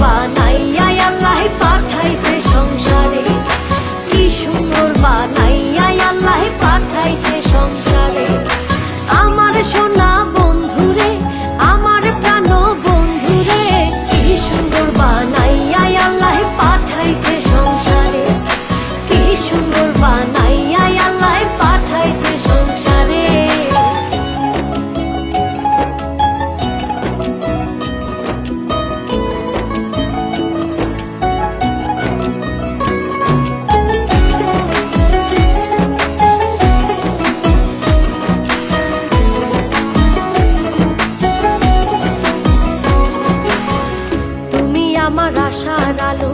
বানাইয়া আমার আশার আলো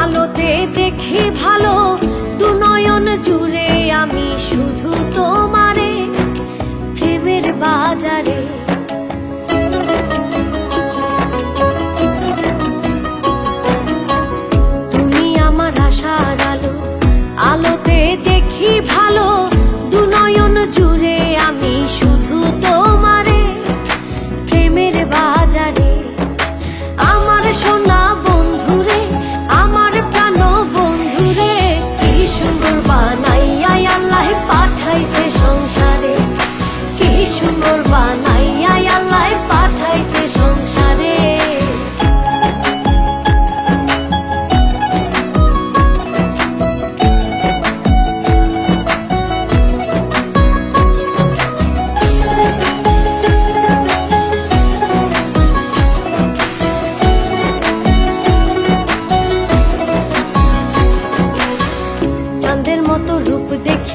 আলোতে দেখি ভালো। দুনয়ন জুড়ে আমি শুধু তোমারে প্রেমের বাজারে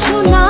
শোনা